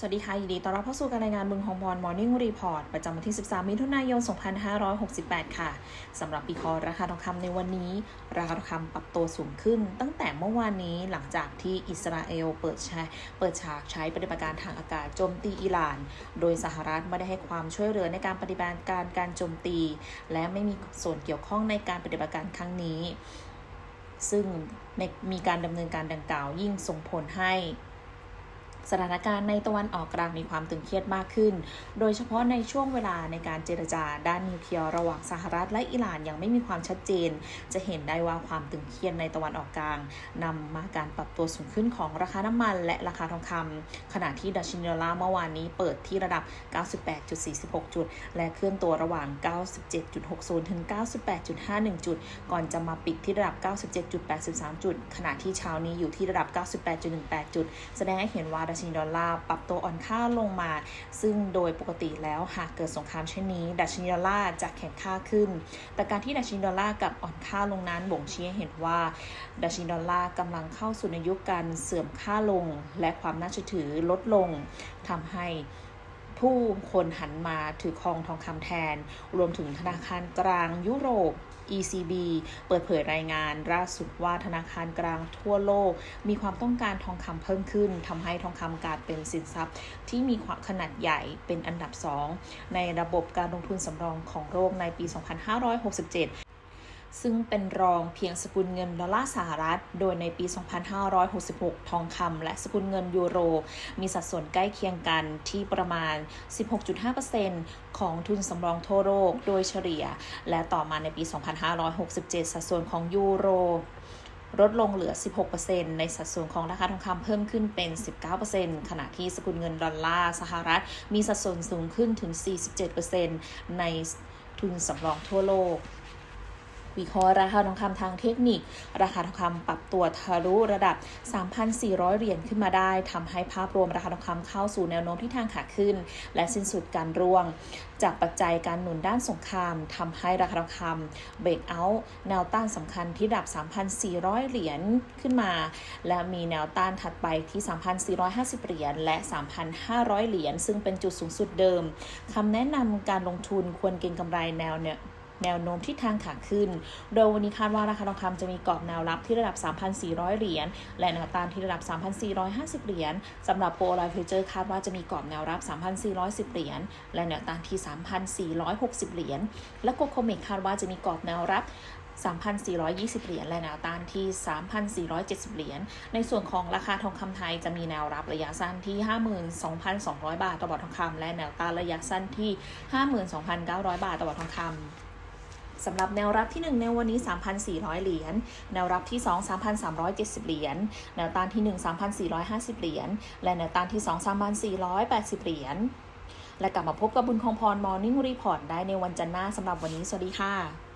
สวัสดีค่ะ ยินดีต้อนรับเข้าสู่การรายงานเมืองฮองบอลมอร์นิ่งรีพอร์ตประจำวันที่ 13 มิถุนายน 2568 ค่ะ สำหรับปีคอร์ราคาทองคำในวันนี้ ราคาทองคำปรับตัวสูงขึ้น ตั้งแต่เมื่อวานนี้หลังจากที่อิสราเอลเปิดใช้เปิดฉากใช้ปฏิบัติการทางอากาศโจมตีอิหร่าน โดยสหรัฐไม่ได้ให้ความช่วยเหลือในการปฏิบัติการการโจมตี และไม่มีส่วนเกี่ยวข้องในการปฏิบัติการครั้งนี้ ซึ่งมีการดำเนินการดังกล่าวยิ่งส่งผลให้ สถานการณ์ในตะวันออกกลางมีความตึงเครียดมากขึ้น โดยเฉพาะในช่วงเวลาในการเจรจาด้านนิวเคลียร์ระหว่างสหรัฐและอิหร่านยังไม่มีความชัดเจน จะเห็นได้ว่าความตึงเครียดในตะวันออกกลางนำมาการปรับตัวสูงขึ้นของราคาน้ำมัน และราคาทองคำขณะที่ดัชนีดอลลาร์เมื่อวานนี้เปิดที่ระดับ 98.46 จุด และเคลื่อนตัวระหว่าง 97.60 ถึง 98.51 จุด ก่อนจะมาปิดที่ระดับ 97.83 จุด ขณะที่เช้านี้อยู่ที่ระดับ 98.18 จุด แสดงให้เห็นว่าดัชนีดอลลาร์ปรับตัวอ่อนค่าลงมา ซึ่งโดยปกติแล้วหากเกิดสงครามเช่นนี้ ดัชนีดอลลาร์จะแข็งค่าขึ้น แต่การที่ดัชนีดอลลาร์กับอ่อนค่าลงนั้นบ่งชี้ให้เห็นว่า ดัชนีดอลลาร์กำลังเข้าสู่ในยุคการเสื่อมค่าลง และความน่าเชื่อถือลดลงทำให้ผู้คนหันมาถือครองทองคำแทน รวมถึงธนาคารกลางยุโรป ECB เปิดเผยรายงานล่าสุดว่าธนาคารกลางทั่วโลก มีความต้องการทองคำเพิ่มขึ้นทำให้ทองคำกลายเป็นสินทรัพย์ ที่มีความขนาดใหญ่เป็นอันดับ 2 ในระบบการลงทุนสำรองของโลกในปี 2567 ซึ่งเป็นรองเพียงสกุลเงินดอลลาร์สหรัฐ โดยในปี 2566 ทองคำและสกุลเงินยูโร มีสัดส่วนใกล้เคียงกันที่ประมาณ 16.5%ของทุนสำรองทั่วโลกโดยเฉลี่ย และต่อมาในปี 2567 สัดส่วนของยูโรลดลงเหลือ 16%ในสัดส่วนของราคาทองคำเพิ่มขึ้นเป็น 19%ขณะที่สกุลเงินดอลลาร์สหรัฐ มีสัดส่วนสูงขึ้นถึง 47%ในทุนสำรองทั่วโลก วิเคราะห์ราคาทองคำทางเทคนิค ราคาทองคำปรับตัวทะลุระดับ 3,400 เหรียญขึ้นมาได้ทำให้ภาพรวมราคาทองคำเข้าสู่แนวโน้มที่ทางขาขึ้น และสิ้นสุดการร่วง จากปัจจัยการหนุนด้านสงครามทำให้ราคาทองคำเบรกเอาท์แนวต้านสำคัญที่ระดับ 3,400 เหรียญขึ้นมา และมีแนวต้านถัดไปที่ 3,450 เหรียญและ 3,500 เหรียญซึ่งเป็นจุดสูงสุดเดิมคำแนะนำการลงทุนควรเก็งกำไรแนวเนี่ย แนวโน้มที่ทางขาขึ้น โดยวันนี้คาดว่าราคาทองคำจะมีกรอบแนวรับที่ระดับ 3,400 เหรียญ และแนวต้านที่ระดับ 3,450 เหรียญสำหรับโปรไลฟ์ฟิวเจอร์คาดว่าจะมีกรอบแนวรับ 3,410 เหรียญ และแนวต้านที่ 3,460 เหรียญ และโกโคเมกคาดว่าจะมีกรอบแนวรับ3,420 เหรียญ และแนวต้านที่ 3,470 เหรียญ ในส่วนของราคาทองคำไทยจะมีแนวรับระยะสั้นที่ 52,200 บาทต่อบาททองคำและแนวต้านระยะสั้นที่ 52,900 บาทต่อบาททองคำ สำหรับแนวรับที่ 1 ในวันนี้ 3,400 เหรียญ แนวรับที่ 2 3,370 เหรียญ แนวต้านที่ 1 3,450 เหรียญ และแนวต้านที่ 2 3,480 เหรียญ และกลับมาพบกับบุญคงพรมอนิ่งรีพอร์ตได้ในวันจันทร์หน้าสำหรับวันนี้ สวัสดีค่ะ